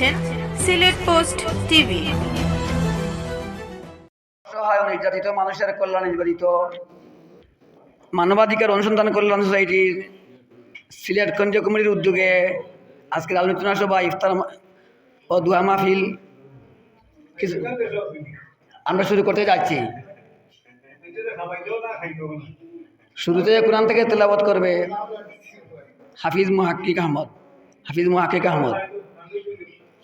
দেখছেন Sylhet post TV. অসহায় ও নির্যাতিত মানুষের কল্যাণ নিবেদিত মানবাধিকার অনুসন্ধান কল্যাণ সোসাইটির সিলেট কঞ্জ কমিটির উদ্যোগে আজকের আলোচনা সভা, ইফতার ও দোয়া মাহফিল। আমরা শুরু করতে যাচ্ছি। শুরুতে কোরআন থেকে তেলাবত করবে হাফিজ মুহাক্কিক আহমদ। হাফিজ মুহাক্কিক আহমদ।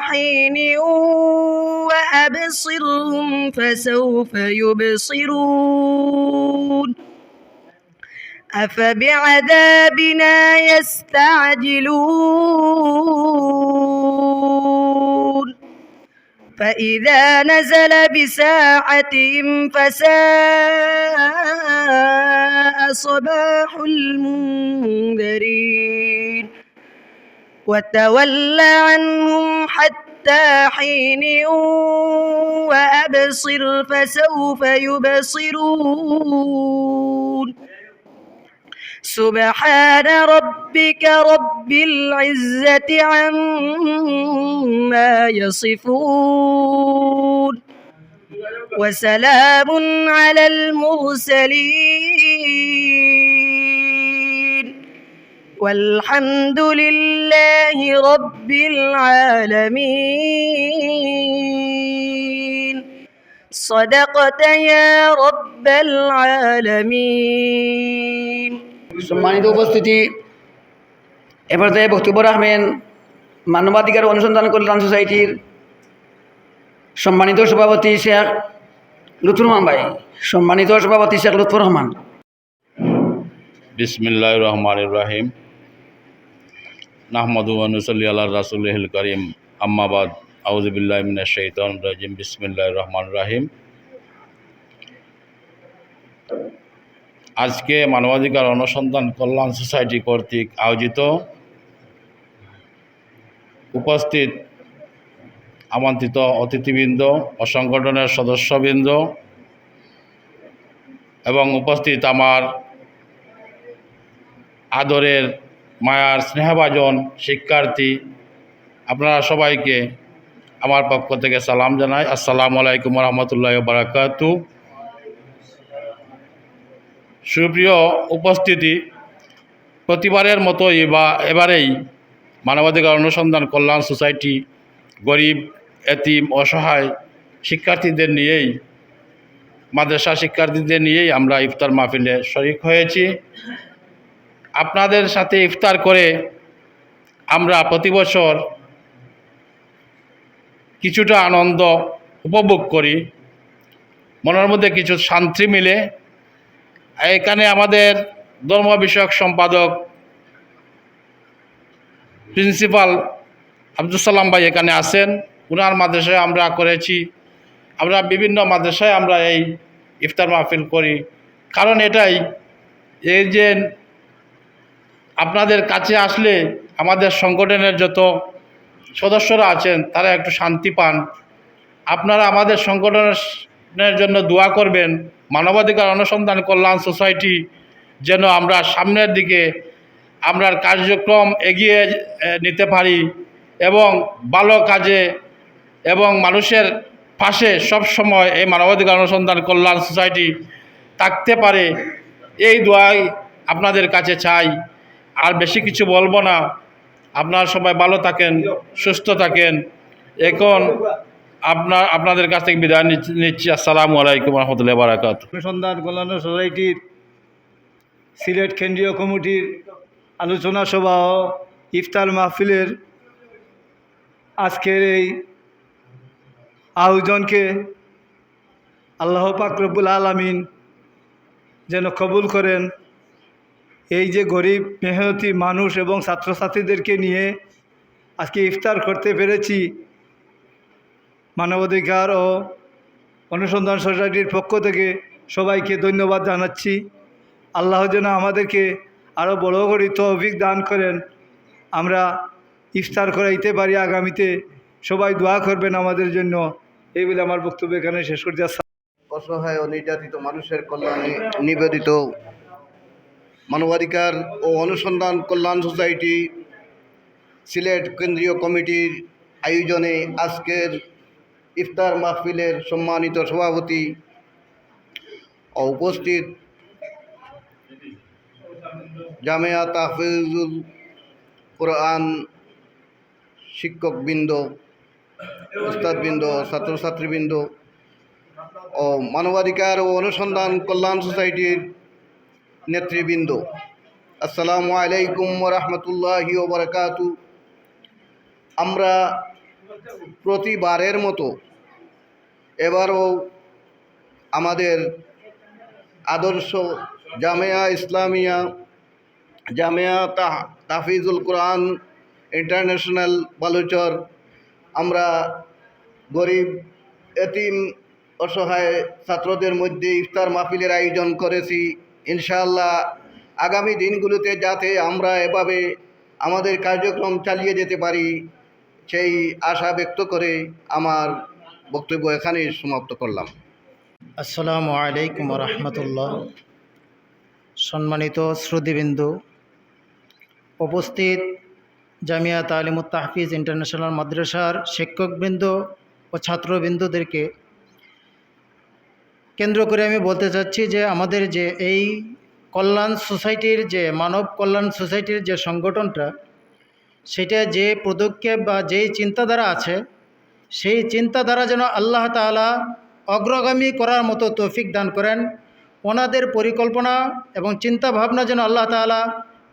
حين وأبصرهم فسوف يبصرون. أفبعذابنا يستعجلون. فإذا نزل بساحتهم فساء صباح المنذرين. وتول عنهم حتى حين وأبصر فسوف يبصرون. سبحان ربك رب العزة عما يصفون. وسلام على المرسلين. والحمد لله رب العالمين صدقت يا رب العالمين সম্মানিত উপস্থিতি এবার থেকে বক্তব্য রাখবেন মানবাধিকার অনুসন্ধান কল্যাণ সোসাইটির সম্মানিত সভাপতি শেখ লুৎফুর রহমান ভাই সম্মানিত সভাপতি শেখ লুৎফুর রহমান বিসমিল্লাহ রহমান রাহিম নাহমদু অনুসল্লি আল্লাহ রাসুল করিম। আম্মাবাদ আউজবিল্লাহ মিনা শৈতন রাজিম। বিসমিল্লাহ রহমান রাহিম। আজকে মানবাধিকার অনুসন্ধান কল্যাণ সোসাইটি কর্তৃক আয়োজিত উপস্থিত আমন্ত্রিত অতিথিবৃন্দ ও সংগঠনের সদস্যবৃন্দ এবং উপস্থিত আমার আদরের মায়ার স্নেহভাজন, শিক্ষার্থী, আপনারা সবাইকে আমার পক্ষ থেকে সালাম জানাই। আসসালামু আলাইকুম রহমতুল্লাহ বারাকাতু সুপ্রিয় উপস্থিতি, প্রতিবারের মতোই বা এবারেই মানবাধিকার অনুসন্ধান কল্যাণ সোসাইটি গরিব, এতিম, অসহায় শিক্ষার্থীদের নিয়েই, মাদ্রাসা শিক্ষার্থীদের নিয়েই আমরা ইফতার মাহফিলে শরিক হয়েছি। আপনাদের সাথে ইফতার করে আমরা প্রতি বছর কিছুটা আনন্দ উপভোগ করি। মনের মধ্যে কিছু শান্তি মিলে। এখানে আমাদের ধর্ম বিষয়ক সম্পাদক প্রিন্সিপাল আব্দুল সালাম ভাই এখানে আছেন। উনার মাদ্রাসায় আমরা করেছি। আমরা বিভিন্ন মাদ্রাসায় আমরা এই ইফতার মাহফিল করি। কারণ এটাই, এই যে আপনাদের কাছে আসলে আমাদের সংগঠনের যত সদস্যরা আছেন, তারা একটু শান্তি পান। আপনারা আমাদের সংগঠনের জন্য দোয়া করবেন। মানবাধিকার অনুসন্ধান কল্যাণ সোসাইটি যেন আমরা সামনের দিকে আমরার কার্যক্রম এগিয়ে নিতে পারি এবং ভালো কাজে এবং মানুষের পাশে সব সময় এই মানবাধিকার অনুসন্ধান কল্যাণ সোসাইটি থাকতে পারে। এই দোয়াই আপনাদের কাছে চাই। আর বেশি কিছু বলব না। আপনারা সবাই ভালো থাকেন, সুস্থ থাকেন। এখন আপনার, আপনাদের কাছ থেকে বিদায় নিচ্ছি- আসসালামু আলাইকুম রহমতুল্লাহ বারাকাত অনুসন্ধান কল্যাণ সোসাইটির সিলেট কেন্দ্রীয় কমিটির আলোচনা সভা ও ইফতার মাহফিলের আজকের এই আয়োজনকে আল্লাহ পাক রব্বুল আলমিন যেন কবুল করেন। এই যে গরিব, মেহনতি মানুষ এবং ছাত্রছাত্রীদেরকে নিয়ে আজকে ইফতার করতে পেরেছি মানবাধিকার ও অনুসন্ধান সোসাইটির পক্ষ থেকে সবাইকে ধন্যবাদ জানাচ্ছি। আল্লাহ যেন আমাদেরকে আরও বড় করে তহবিক দান করেন। আমরা ইফতার করাইতে পারি আগামীতে। সবাই দোয়া করবেন আমাদের জন্য। এই বলে আমার বক্তব্য এখানে শেষ করতে অসহায় ও নির্যাতিত মানুষের কল্যাণে নিবেদিত মানবাধিকার ও অনুসন্ধান কল্যাণ সোসাইটি, সিলেট কেন্দ্রীয় কমিটির আয়োজনে আজকের ইফতার মাহফিলের সম্মানিত সভাপতি ও উপস্থিত জামেয়া তাহফিজুল কোরআন শিক্ষকবৃন্দ উস্তাদবৃন্দ ছাত্রছাত্রীবৃন্দ ও মানবাধিকার ও অনুসন্ধান কল্যাণ সোসাইটির নেতৃবৃন্দ। আসসালামু আলাইকুম রহমতুল্লাহি ওবরাকাতু। আমরা প্রতিবারের মতো এবারও আমাদের আদর্শ জামেয়া ইসলামিয়া, জামেয়া তাফিজুল কোরআন ইন্টারন্যাশনাল বালুচর, আমরা গরিব, এতিম, অসহায় ছাত্রদের মধ্যে ইফতার মাহফিলের আয়োজন করেছি। ইনশাআল্লাহ আগামী দিনগুলোতে যাতে আমরা এভাবে আমাদের কার্যক্রম চালিয়ে যেতে পারি, সেই আশা ব্যক্ত করে আমার বক্তব্য এখানেই সমাপ্ত করলাম। আসসালামু আলাইকুম রহমতুল্লাহ সম্মানিত শ্রুতিবিন্দু, উপস্থিত জামিয়া তালিমুত তাহফিজ ইন্টারন্যাশনাল মাদ্রাসার শিক্ষকবৃন্দ ও ছাত্রবৃন্দদেরকে কেন্দ্র করে আমি বলতে চাচ্ছি যে আমাদের যে এই কল্যাণ সোসাইটির যে, মানব কল্যাণ সোসাইটির যে সংগঠনটা, সেটা যে পদক্ষেপ বা যেই চিন্তাধারা আছে, সেই চিন্তাধারা যেন আল্লাহ তাআলা অগ্রগামী করার মতো তৌফিক দান করেন। ওনাদের পরিকল্পনা এবং চিন্তা ভাবনা যেন আল্লাহ তাআলা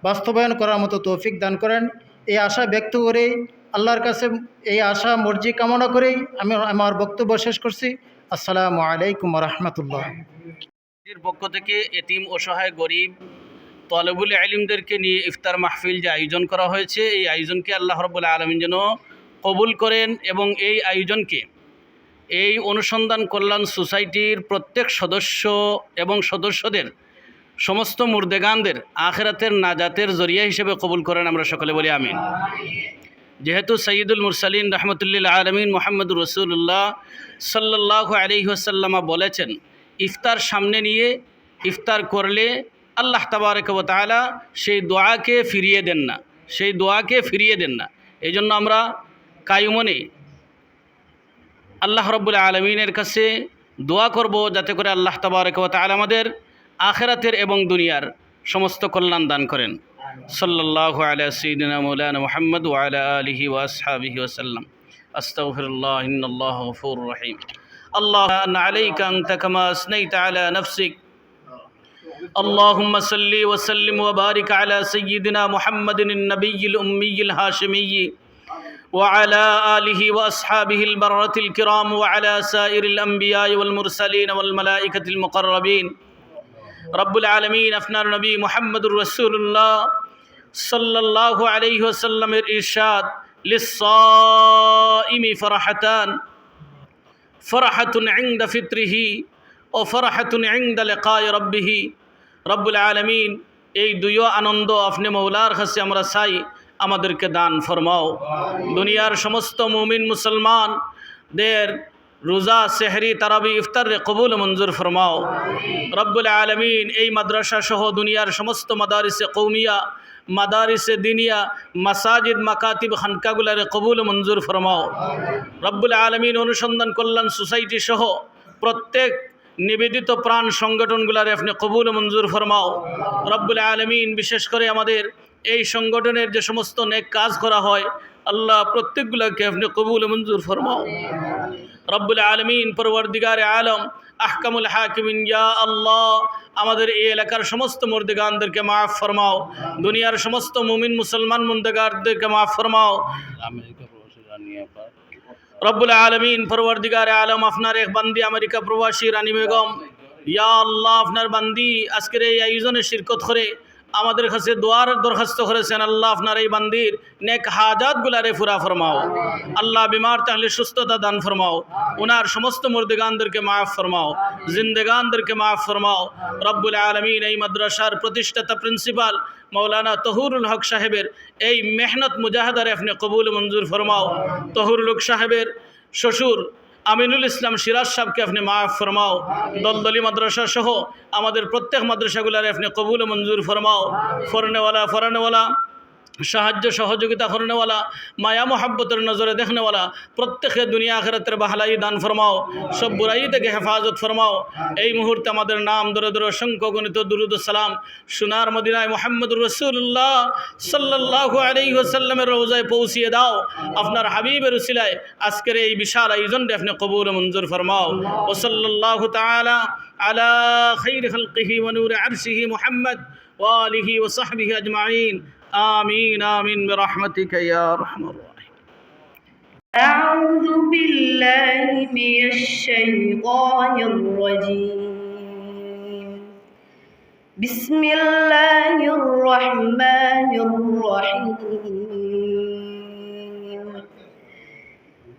বাস্তবায়ন করার মতো তৌফিক দান করেন। এই আশা ব্যক্ত করেই, আল্লাহর কাছে এই আশা মর্জি কামনা করেই আমি আমার বক্তব্য শেষ করছি। আসসালামু আলাইকুম রহমতুল্লাহ পক্ষ থেকে এতিম অসহায় গরিব তলবুল আলিমদেরকে নিয়ে ইফতার মাহফিল যে আয়োজন করা হয়েছে, এই আয়োজনকে আল্লাহ রব্বুল আলমিন যেন কবুল করেন এবং এই আয়োজনকে এই অনুসন্ধান কল্যাণ সোসাইটির প্রত্যেক সদস্য এবং সদস্যদের, সমস্ত মুর্দেগানদের, আখেরাতের নাজাতের জরিয়া হিসেবে কবুল করেন আমরা সকলে বলি আমিন। যেহেতু সঈদুল মুরসালিন রহমতুল্লিল আলমিন মোহাম্মদ রসুল্লাহ সাল্লাহ আলিহাসাল্লামা বলেছেন, ইফতার সামনে নিয়ে ইফতার করলে আল্লাহ তাবারক ওয়া তাআলা সেই দোয়াকে ফিরিয়ে দেন না, সেই দোয়াকে ফিরিয়ে দেন না। এই জন্য আমরা কায়ুমনে আল্লাহ রব্বুল আলমিনের কাছে দোয়া করব যাতে করে আল্লাহ তাবারক ওয়া তাআলা আমাদের আখেরাতের এবং দুনিয়ার সমস্ত কল্যাণ দান করেন। সাল্লাল্লাহু আলা সাইয়্যিদিনা মাওলানা মুহাম্মদ ওয়া আলা আলিহি ওয়া আসহাবিহি ওয়া সাল্লাম আস্তাগফিরুল্লাহ ইন্নাল্লাহু গফুরুর রহিম الله أن عليك أنت كما أثنيت على نفسك اللهم صل وسلم وبارك على سيدنا محمد النبي الأمي الهاشمي وعلى آله وأصحابه البررة الكرام وعلى سائر الأنبياء والمرسلين والملائكة المقربين رب العالمين أفنار نبي محمد رسول الله সাল্লাল্লাহু সাল্লাহ আলহ্লামের ইরশাদ লিসমি ফরাহাতান। ফরাহাতুন আংদা ফিত্রিহি ও ফরাহাতুন আংদা লেকায় রব্বিহি। রব্বুল আলমিন, এই দুইও আনন্দ আপনি মৌলার কাছে আমরা চাই, আমাদেরকে দান ফরমাও। দুনিয়ার সমস্ত মুমিন মুসলমান দের রোজা, সেহরি, তারাবি ইফতার কবুল মঞ্জুর ফরমাও। রব্বুল আলমিন, এই মাদ্রাসা সহ দুনিয়ার সমস্ত মাদারিসে কৌমিয়া মাদারিসে দিনিয়া মাসাজিদ মাকাতিব খানকাগুলার কবুল মঞ্জুর ফরমাও। রব্বুল আলমিন অনুসন্ধান কল্যাণ সোসাইটি সহ প্রত্যেক নিবেদিত প্রাণ সংগঠনগুলার আপনি কবুল মঞ্জুর ফরমাও। রব্বুল আলমিন বিশেষ করে আমাদের এই সংগঠনের যে সমস্ত নেক কাজ করা হয় আল্লাহ প্রত্যেকগুলোকে আপনি কবুল মঞ্জুর ফরমাও। রব্বুল আলমিন পরবর্দিগার আলম আহকামুল হাকিমিন ইয়া আল্লাহ আমাদের এই এলাকার সমস্ত মুর্দিগানদেরকে মাফ ফরমাও। দুনিয়ার সমস্ত মুমিন মুসলমান মুন্দেগারদেরকে মাফ ফরমাও। রব্বুল আলমিন পরবর্দিগার আলম আপনার এক বান্দি আমেরিকা প্রবাসী রানী বেগম। ইয়া আল্লাহ আপনার বান্দি আজকের এই আয়োজনে শিরকত করে। আমাদের কাছে দোয়ার দরখাস্ত করেছেন, আল্লাহ আপনার এই বান্দির নেক হাজাতগুলারে ফুরা ফরমাও। আল্লাহ বিমার তাহলে সুস্থতা দান ফরমাও। ওনার সমস্ত মুর্দিগানদেরকে মাফ ফরমাও। জিন্দেগানদেরকে মাফ ফরমাও। রব্বুল আলমিন এই মাদ্রাসার প্রতিষ্ঠাতা প্রিন্সিপাল মৌলানা তহুরুল হক সাহেবের এই মেহনত মুজাহাদারে আপনি কবুল মঞ্জুর ফরমাও। তহুরুল হক সাহেবের শ্বশুর আমিনুল ইসলাম সিরাজ সাহেবকে আপনি মাফ ফরমাও, দলদলি মাদ্রাসা সহ আমাদের প্রত্যেক মাদ্রাসাগুলার আপনি কবুল মঞ্জুর ফরমাও। ফরনেওয়ালা, ফরানেওয়ালা সাহায্য সহযোগিতা করনেওয়ালা, মায়া মোহাব্বতের নজরে দেখনেওয়ালা প্রত্যেকের দুনিয়া আখেরাতের বাহালাই দান ফরমাও সব বুরাই থেকে হেফাজত ফরমাও। এই মুহূর্তে আমাদের নাম ধরে দরে অসংখ্য গণিত দুরুদুসালাম সোনার মদিনায় মোহাম্মদ রসুল্লাহ সাল্লাহ আলহিহসাল্লামের রোজায় পৌঁছিয়ে দাও। আপনার হাবিবের উসিলায় আজকের এই বিশাল আয়োজনটি আপনি কবুর মঞ্জুর ফরমাও। ওসল্লাহ তালা আলা খৈর হলকিহি মনুর আরসিহি মোহাম্মদ ওয়ালিহি ওসাহবিহি আজমাইন। آمين آمين برحمتك يا أرحم الراحمين. أعوذ بالله من الشيطان الرجيم. بسم الله الرحمن الرحيم.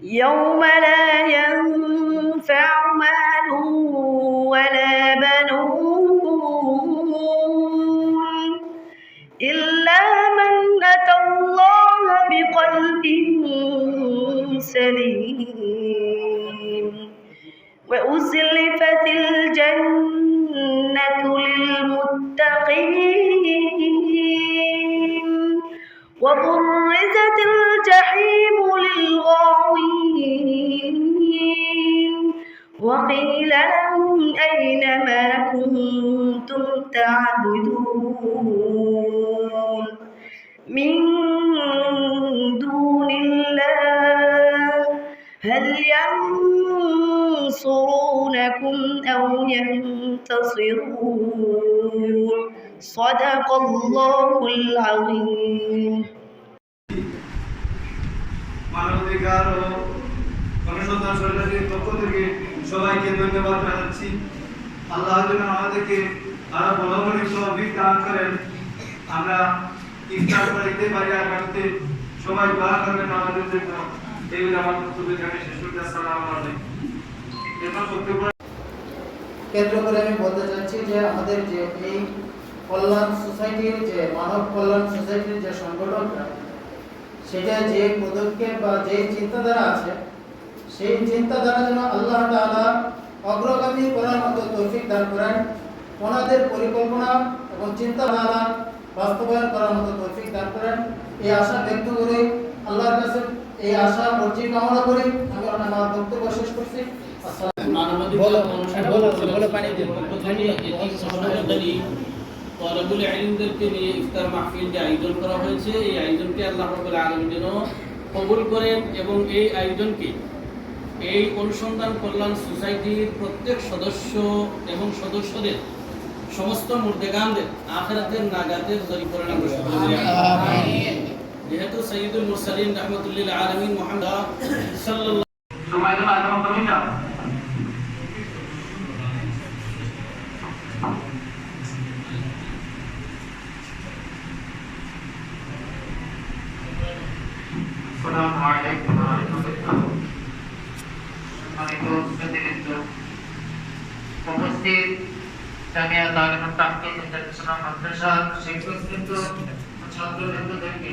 يوم لا ينفع مال ولا بنون بقلب سليم هل ينصرونكم أو ينتصرون صدق الله العظيم মানবাধিকার ও গণসন্তান সরকারের পক্ষ থেকে সবাইকে ধন্যবাদ জানাচ্ছি আল্লাহ যেন আমাদেরকে আরো বড় বড় তৌফিক দান করেন আমরা ইফতার করাইতে পারি আগামীতে সবাই দোয়া করবেন আমাদের জন্য বক্তব্য কেন্দ্র করে আমি বলতে চাচ্ছি যে আমাদের যে এই কল্যাণ সোসাইটির, যে মানব কল্যাণ সোসাইটির যে সংগঠনটা, সেটা যে পদক্ষেপ বা যে চিন্তাধারা আছে, সেই চিন্তাধারা যেন আল্লাহ তাআলা অগ্রগামী করার মতো তৌফিক দান করেন, ওনাদের পরিকল্পনা এবং চিন্তাধারা বাস্তবায়ন করার মতো তৌফিক দান করেন। এই আশা ব্যক্ত করে আল্লাহর কাছে এই আশা কামনা করে। আমি আমার বক্তব্য শেষ করছি। আসসালামু মানবাধিকার অনুষ্ঠানের পক্ষ থেকে এটি সহযোগী তলবুল আলিমদেরকে নিয়ে ইফতার মাহফিলটি আয়োজন করা হয়েছে। এই আয়োজনকে আল্লাহ রবুল আলম যেন কবুল করেন এবং এই আয়োজনকে এই অনুসন্ধান কল্যাণ সোসাইটির প্রত্যেক সদস্য এবং সদস্যদের সমস্ত মুর্দেগানদের আখেরাতের নাগাতের জরি করেন আমরা। যেহেতু সৈয়দুল মুরসালিন রহমতুল্লিল আলমিন মোহাম্মদ সাল্লাল্লাহু সময় দেওয়া একদম কমিটা আসসালামু আলাইকুম ওয়া রাহমাতুল্লাহ। সম্মানিত সুধীবৃন্দ, উপস্থিত জামিয়া তালিমুত তাহকিক ইন্টারন্যাশনাল মাদ্রাসার শিক্ষকবৃন্দ ও ছাত্রবৃন্দদেরকে